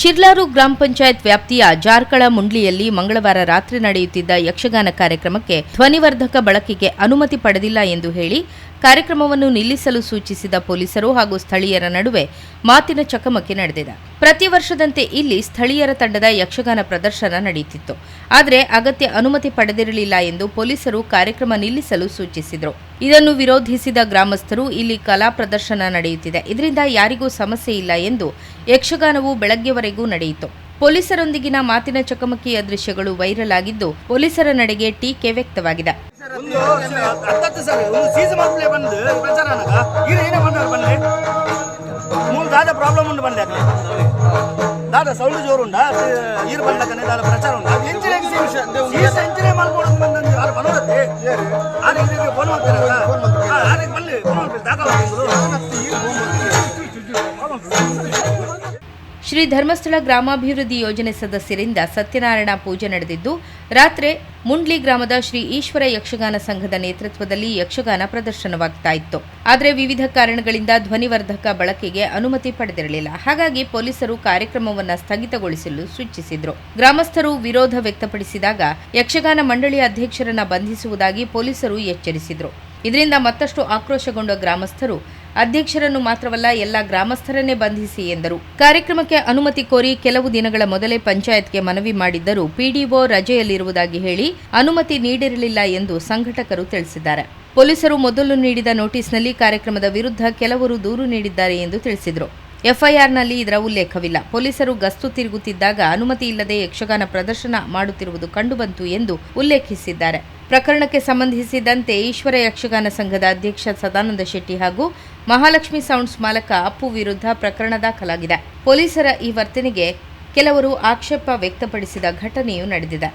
ಶಿರ್ಲಾರು ಗ್ರಾಮ ಪಂಚಾಯತ್ ವ್ಯಾಪ್ತಿಯ ಜಾರ್ಕಳ ಮುಂಡ್ಲಿಯಲ್ಲಿ ಮಂಗಳವಾರ ರಾತ್ರಿ ನಡೆಯುತ್ತಿದ್ದ ಯಕ್ಷಗಾನ ಕಾರ್ಯಕ್ರಮಕ್ಕೆ ಧ್ವನಿವರ್ಧಕ ಬಳಕೆಗೆ ಅನುಮತಿ ಪಡೆದಿಲ್ಲ ಎಂದು ಹೇಳಿ ಕಾರ್ಯಕ್ರಮವನ್ನು ನಿಲ್ಲಿಸಲು ಸೂಚಿಸಿದ ಪೊಲೀಸರು ಹಾಗೂ ಸ್ಥಳೀಯರ ನಡುವೆ ಮಾತಿನ ಚಕಮಕಿ ನಡೆದಿದೆ. ಪ್ರತಿ ವರ್ಷದಂತೆ ಇಲ್ಲಿ ಸ್ಥಳೀಯರ ತಂಡದ ಯಕ್ಷಗಾನ ಪ್ರದರ್ಶನ ನಡೆಯುತ್ತಿತ್ತು. ಆದರೆ ಅಗತ್ಯ ಅನುಮತಿ ಪಡೆದಿರಲಿಲ್ಲ ಎಂದು ಪೊಲೀಸರು ಕಾರ್ಯಕ್ರಮ ನಿಲ್ಲಿಸಲು ಸೂಚಿಸಿದರು. ಇದನ್ನು ವಿರೋಧಿಸಿದ ಗ್ರಾಮಸ್ಥರು ಇಲ್ಲಿ ಕಲಾ ಪ್ರದರ್ಶನ ನಡೆಯುತ್ತಿದೆ. ಇದರಿಂದ ಯಾರಿಗೂ ಸಮಸ್ಯೆ ಇಲ್ಲ ಎಂದು ಯಕ್ಷಗಾನವು ಬೆಳಗ್ಗೆವರೆಗೂ ನಡೆಯಿತು. ಪೊಲೀಸರೊಂದಿಗಿನ ಮಾತಿನ ಚಕಮಕಿಯ ದೃಶ್ಯಗಳು ವೈರಲ್ ಆಗಿದ್ದು ಪೊಲೀಸರ ನಡೆಗೆ ಟೀಕೆ ವ್ಯಕ್ತವಾಗಿದೆ. ಪ್ರಚಾರ ಶ್ರೀ ಧರ್ಮಸ್ಥಳ ಗ್ರಾಮಾಭಿವೃದ್ಧಿ ಯೋಜನೆ ಸದಸ್ಯರಿಂದ ಸತ್ಯನಾರಾಯಣ ಪೂಜೆ ನಡೆದಿದ್ದು, ರಾತ್ರಿ ಮುಂಡ್ಲಿ ಗ್ರಾಮದ ಶ್ರೀ ಈಶ್ವರ ಯಕ್ಷಗಾನ ಸಂಘದ ನೇತೃತ್ವದಲ್ಲಿ ಯಕ್ಷಗಾನ ಪ್ರದರ್ಶನವಾಗ್ತಾ ಇತ್ತು. ಆದರೆ ವಿವಿಧ ಕಾರಣಗಳಿಂದ ಧ್ವನಿವರ್ಧಕ ಬಳಕೆಗೆ ಅನುಮತಿ ಪಡೆದಿರಲಿಲ್ಲ. ಹಾಗಾಗಿ ಪೊಲೀಸರು ಕಾರ್ಯಕ್ರಮವನ್ನು ಸ್ಥಗಿತಗೊಳಿಸಲು ಸೂಚಿಸಿದ್ರು. ಗ್ರಾಮಸ್ಥರು ವಿರೋಧ ವ್ಯಕ್ತಪಡಿಸಿದಾಗ ಯಕ್ಷಗಾನ ಮಂಡಳಿ ಅಧ್ಯಕ್ಷರನ್ನ ಬಂಧಿಸುವುದಾಗಿ ಪೊಲೀಸರು ಎಚ್ಚರಿಸಿದ್ರು. ಇದರಿಂದ ಮತ್ತಷ್ಟು ಆಕ್ರೋಶಗೊಂಡ ಗ್ರಾಮಸ್ಥರು ಅಧ್ಯಕ್ಷರನ್ನು ಮಾತ್ರವಲ್ಲ, ಎಲ್ಲ ಗ್ರಾಮಸ್ಥರನ್ನೇ ಬಂಧಿಸಿ ಎಂದರು. ಕಾರ್ಯಕ್ರಮಕ್ಕೆ ಅನುಮತಿ ಕೋರಿ ಕೆಲವು ದಿನಗಳ ಮೊದಲೇ ಪಂಚಾಯತ್ಗೆ ಮನವಿ ಮಾಡಿದ್ದರೂ ಪಿಡಿಒ ರಜೆಯಲ್ಲಿರುವುದಾಗಿ ಹೇಳಿ ಅನುಮತಿ ನೀಡಿರಲಿಲ್ಲ ಎಂದು ಸಂಘಟಕರು ತಿಳಿಸಿದ್ದಾರೆ. ಪೊಲೀಸರು ಮೊದಲು ನೀಡಿದ ನೋಟಿಸ್ನಲ್ಲಿ ಕಾರ್ಯಕ್ರಮದ ವಿರುದ್ಧ ಕೆಲವರು ದೂರು ನೀಡಿದ್ದಾರೆ ಎಂದು ತಿಳಿಸಿದರು. ಎಫ್ಐಆರ್ನಲ್ಲಿ ಇದರ ಉಲ್ಲೇಖವಿಲ್ಲ. ಪೊಲೀಸರು ಗಸ್ತು ತಿರುಗುತ್ತಿದ್ದಾಗ ಅನುಮತಿ ಇಲ್ಲದೆ ಯಕ್ಷಗಾನ ಪ್ರದರ್ಶನ ಮಾಡುತ್ತಿರುವುದು ಕಂಡುಬಂತು ಎಂದು ಉಲ್ಲೇಖಿಸಿದ್ದಾರೆ. ಪ್ರಕರಣಕ್ಕೆ ಸಂಬಂಧಿಸಿದಂತೆ ಈಶ್ವರ ಯಕ್ಷಗಾನ ಸಂಘದ ಅಧ್ಯಕ್ಷ ಸದಾನಂದ ಶೆಟ್ಟಿ ಹಾಗೂ ಮಹಾಲಕ್ಷ್ಮಿ ಸೌಂಡ್ಸ್ ಮಾಲಕ ಅಪ್ಪು ವಿರುದ್ಧ ಪ್ರಕರಣ ದಾಖಲಾಗಿದೆ. ಪೊಲೀಸರ ಈ ವರ್ತನೆಗೆ ಕೆಲವರು ಆಕ್ಷೇಪ ವ್ಯಕ್ತಪಡಿಸಿದ ಘಟನೆಯೂ ನಡೆದಿದೆ.